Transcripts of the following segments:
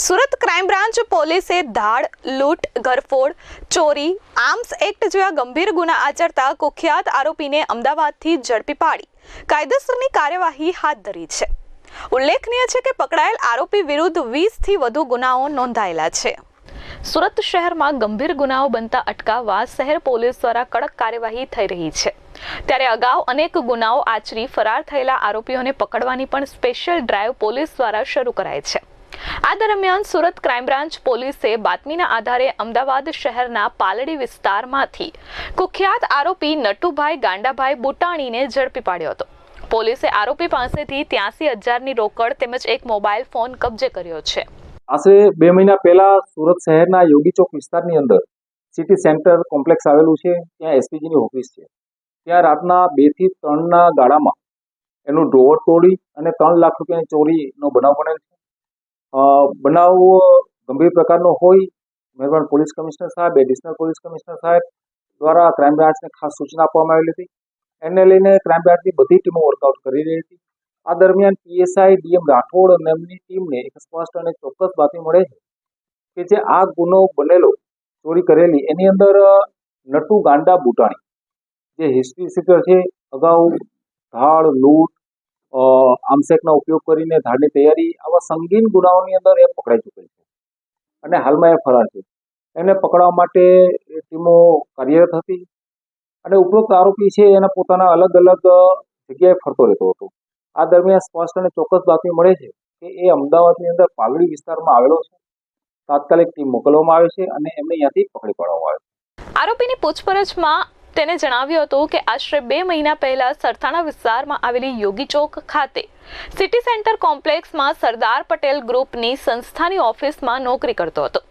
Surat crime branch પોલીસે ધાડ, લૂંટ, ગરફોડ, ચોરી, આર્મ્સ એક્ટ જેવા ગંભીર ગુના આચરતા કુખ્યાત આરોપીને અમદાવાદથી ઝડપી પાડી. કાયદેસરની કાર્યવાહી હાથ ધરી છે. ઉલ્લેખનીય છે કે પકડાયેલ આરોપી વિરુદ્ધ વીસથી વધુ ગુનાઓ નોંધાયેલા છે. સુરત શહેરમાં ગંભીર ગુનાઓ બનતા અટકાવવા શહેર પોલીસ દ્વારા કડક કાર્યવાહી થઈ રહી છે. ત્યારે અગાઉ અનેક ગુનાઓ આચરી ફરાર થયેલા આરોપીઓને પકડવાની પણ સ્પેશિયલ ડ્રાઈવ પોલીસ દ્વારા શરૂ કરાઈ છે. આ દરમિયાન સુરત ક્રાઇમ બ્રાન્ચ પોલીસે બાતમીના આધારે અમદાવાદ શહેરના પાલડી વિસ્તારમાંથી કુખ્યાત આરોપી નટુભાઈ ગાંડાભાઈ બુટાણીને ઝડપી પાડ્યો હતો. પોલીસે આરોપી પાસેથી ત્યાસી હજારની રોકડ તેમજ એક મોબાઈલ ફોન કબજે કર્યો છે. આશરે બે મહિના પહેલા સુરત શહેરના યોગી ચોક વિસ્તારની અંદર સિટી સેન્ટર કોમ્પ્લેક્સ આવેલું છે, ત્યાં એસપીજીની ઓફિસ છે. ત્યાં રાતના બેથી ત્રણના ગાળામાં એનું ડોર તોડી અને ત્રણ લાખ રૂપિયાની ચોરીનો બનાવ બનેલ છે. બનાવ ગંભીર પ્રકારનો હોય, મહેરબાન પોલીસ કમિશનર સાહેબ એડિશનલ પોલીસ કમિશનર સાહેબ દ્વારા ક્રાઇમ બ્રાન્ચને ખાસ સૂચના આપવામાં આવેલી હતી. એને લઈને ક્રાઇમ બ્રાન્ચની બધી ટીમો વર્કઆઉટ કરી રહી હતી. આ દરમિયાન પીએસઆઈ ડીએમ રાઠોડ અને એમની ટીમને એક સ્પષ્ટ અને ચોક્કસ બાતમી મળે છે કે જે આ ગુનો બનેલો, ચોરી કરેલી, એની અંદર નટુ ગાંડા બુટાણી, જે હિસ્ટ્રી સીટર છે, અગાઉ ધાડ, લૂંટ આમસેકના ઉપયોગ કરીને ધાડની તૈયારી આવા સંગીન ગુનાઓની અંદર એ પકડાઈ ચૂકેલ છે. અને હાલમાં એ ફરાર છે. એને પકડવા માટે એ ટીમો કાર્યરત હતી અને ઉપરોક્ત આરોપી છે એના પોતાના અલગ અલગ જગ્યાએ ફરતો રહેતો હતો. આ દરમિયાન સ્પષ્ટ અને ચોક્કસ બાતમી મળે છે કે એ અમદાવાદની અંદર પાલડી વિસ્તારમાં આવેલો છે. તાત્કાલિક ટીમ મોકલવામાં આવે છે અને એમને ત્યાંથી પકડી પાડવામાં આવે છે. આરોપીની પૂછપરછમાં તેને જણાવ્યું હતું કે આશરે બે મહિના પહેલા સરથાણા વિસ્તારમાં આવેલી યોગી ચોક ખાતે સિટી સેન્ટર કોમ્પ્લેક્સમાં સરદાર પટેલ ગ્રુપની સંસ્થાની ઓફિસમાં નોકરી કરતો હતો.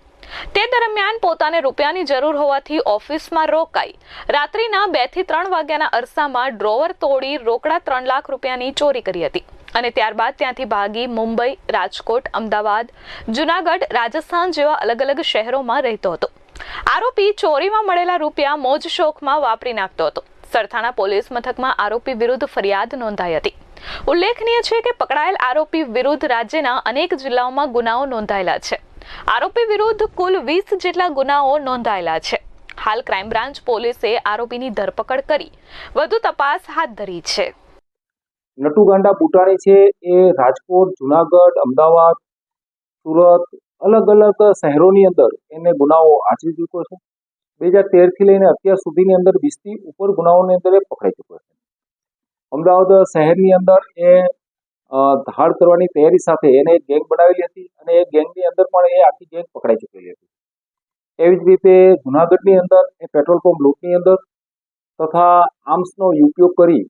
તે દરમિયાન પોતાને રૂપિયાની જરૂર હોવાથી ઓફિસમાં રોકાઈ. રાત્રિના બેથી ત્રણ વાગ્યાના અરસામાં ડ્રોવર તોડી રોકડા ત્રણ લાખ રૂપિયાની ચોરી કરી હતી અને ત્યારબાદ ત્યાંથી ભાગી મુંબઈ, રાજકોટ, અમદાવાદ, જુનાગઢ, રાજસ્થાન જેવા અલગ અલગ શહેરોમાં રહેતો હતો. આરોપી ચોરીમાં મળેલા રૂપિયા મોજ શોખમાં વાપરી નાખતો હતો. સરથાણા પોલીસ મથકમાં આરોપી વિરુદ્ધ ફરિયાદ નોંધાઈ હતી. ઉલ્લેખનીય છે કે પકડાયેલ આરોપી વિરુદ્ધ રાજ્યના અનેક જિલ્લાઓમાં ગુનાઓ નોંધાયેલા છે. આરોપી વિરુદ્ધ કુલ વીસ જેટલા ગુનાઓ નોંધાયેલા છે. હાલ ક્રાઇમ બ્રાન્ચ પોલીસે આરોપીની ધરપકડ કરી. વધુ તપાસ હાથ ધરી છે. નટુગાંડા બુટાણી છે. એ રાજકોટ, જુનાગઢ, અમદાવાદ, સુરત અલગ અલગ શહેરોની અંદર એને ગુનાઓ આચરી ચૂક્યો છે. બે હજાર તેરથી લઈને અત્યાર સુધીની અંદર વીસથી ઉપર ગુનાઓની અંદર એ પકડાઈ ચૂક્યો છે. અમદાવાદ શહેરની અંદર એ ધાડ કરવાની તૈયારી સાથે એને એક ગેંગ બનાવેલી હતી અને એ ગેંગની અંદર પણ એ આખી ગેંગ પકડાઈ ચૂકેલી હતી. એવી જ રીતે જુનાગઢની અંદર એ પેટ્રોલ પંપ લૂંટની અંદર તથા આર્મ્સનો ઉપયોગ કરી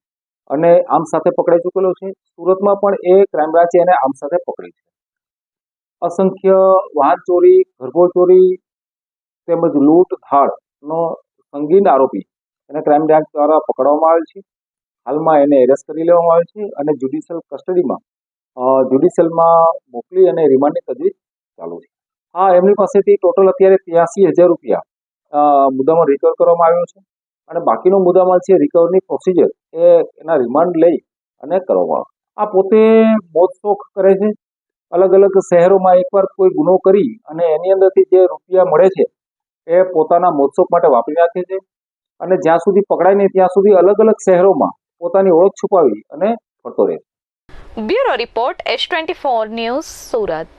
અને આમ સાથે પકડાઈ ચૂકેલો છે. સુરતમાં પણ એ ક્રાઇમ બ્રાંચે એને આમ સાથે પકડી છે. અસંખ્ય વાહન ચોરી ગરભો ચોરી તેમજ લૂંટ ધાડનો સંગીન આરોપી એને ક્રાઇમ બ્રાન્ચ દ્વારા પકડવામાં આવેલ છે. હાલમાં એને એરેસ્ટ કરી લેવામાં આવે છે અને જ્યુડિશિયલ કસ્ટડીમાં જ્યુડિશિયલમાં મોકલી અને રિમાન્ડની તજવીજ ચાલુ છે. હા, એમની પાસેથી ટોટલ અત્યારે ત્યાસી હજાર રૂપિયા મુદ્દામાં રિકવર કરવામાં આવ્યો છે અને બાકીનો મુદ્દામાલ છે રિકવરની પ્રોસિજર એ એના રિમાન્ડ લઈ અને કરવામાં આવે. આ પોતે મોત શોખ કરે છે. અલગ અલગ શહેરોમાં એકવાર કોઈ ગુનો કરી અને એની અંદરથી જે રૂપિયા મળે છે, એ પોતાના મોત્સવ માટે વાપરી નાખે છે અને જ્યાં સુધી પકડાય નહીં, ત્યાં સુધી અલગ અલગ શહેરોમાં પોતાની ઓળખ છુપાવી અને ફરતો રહે છે. Bureau report S twenty four news Surat.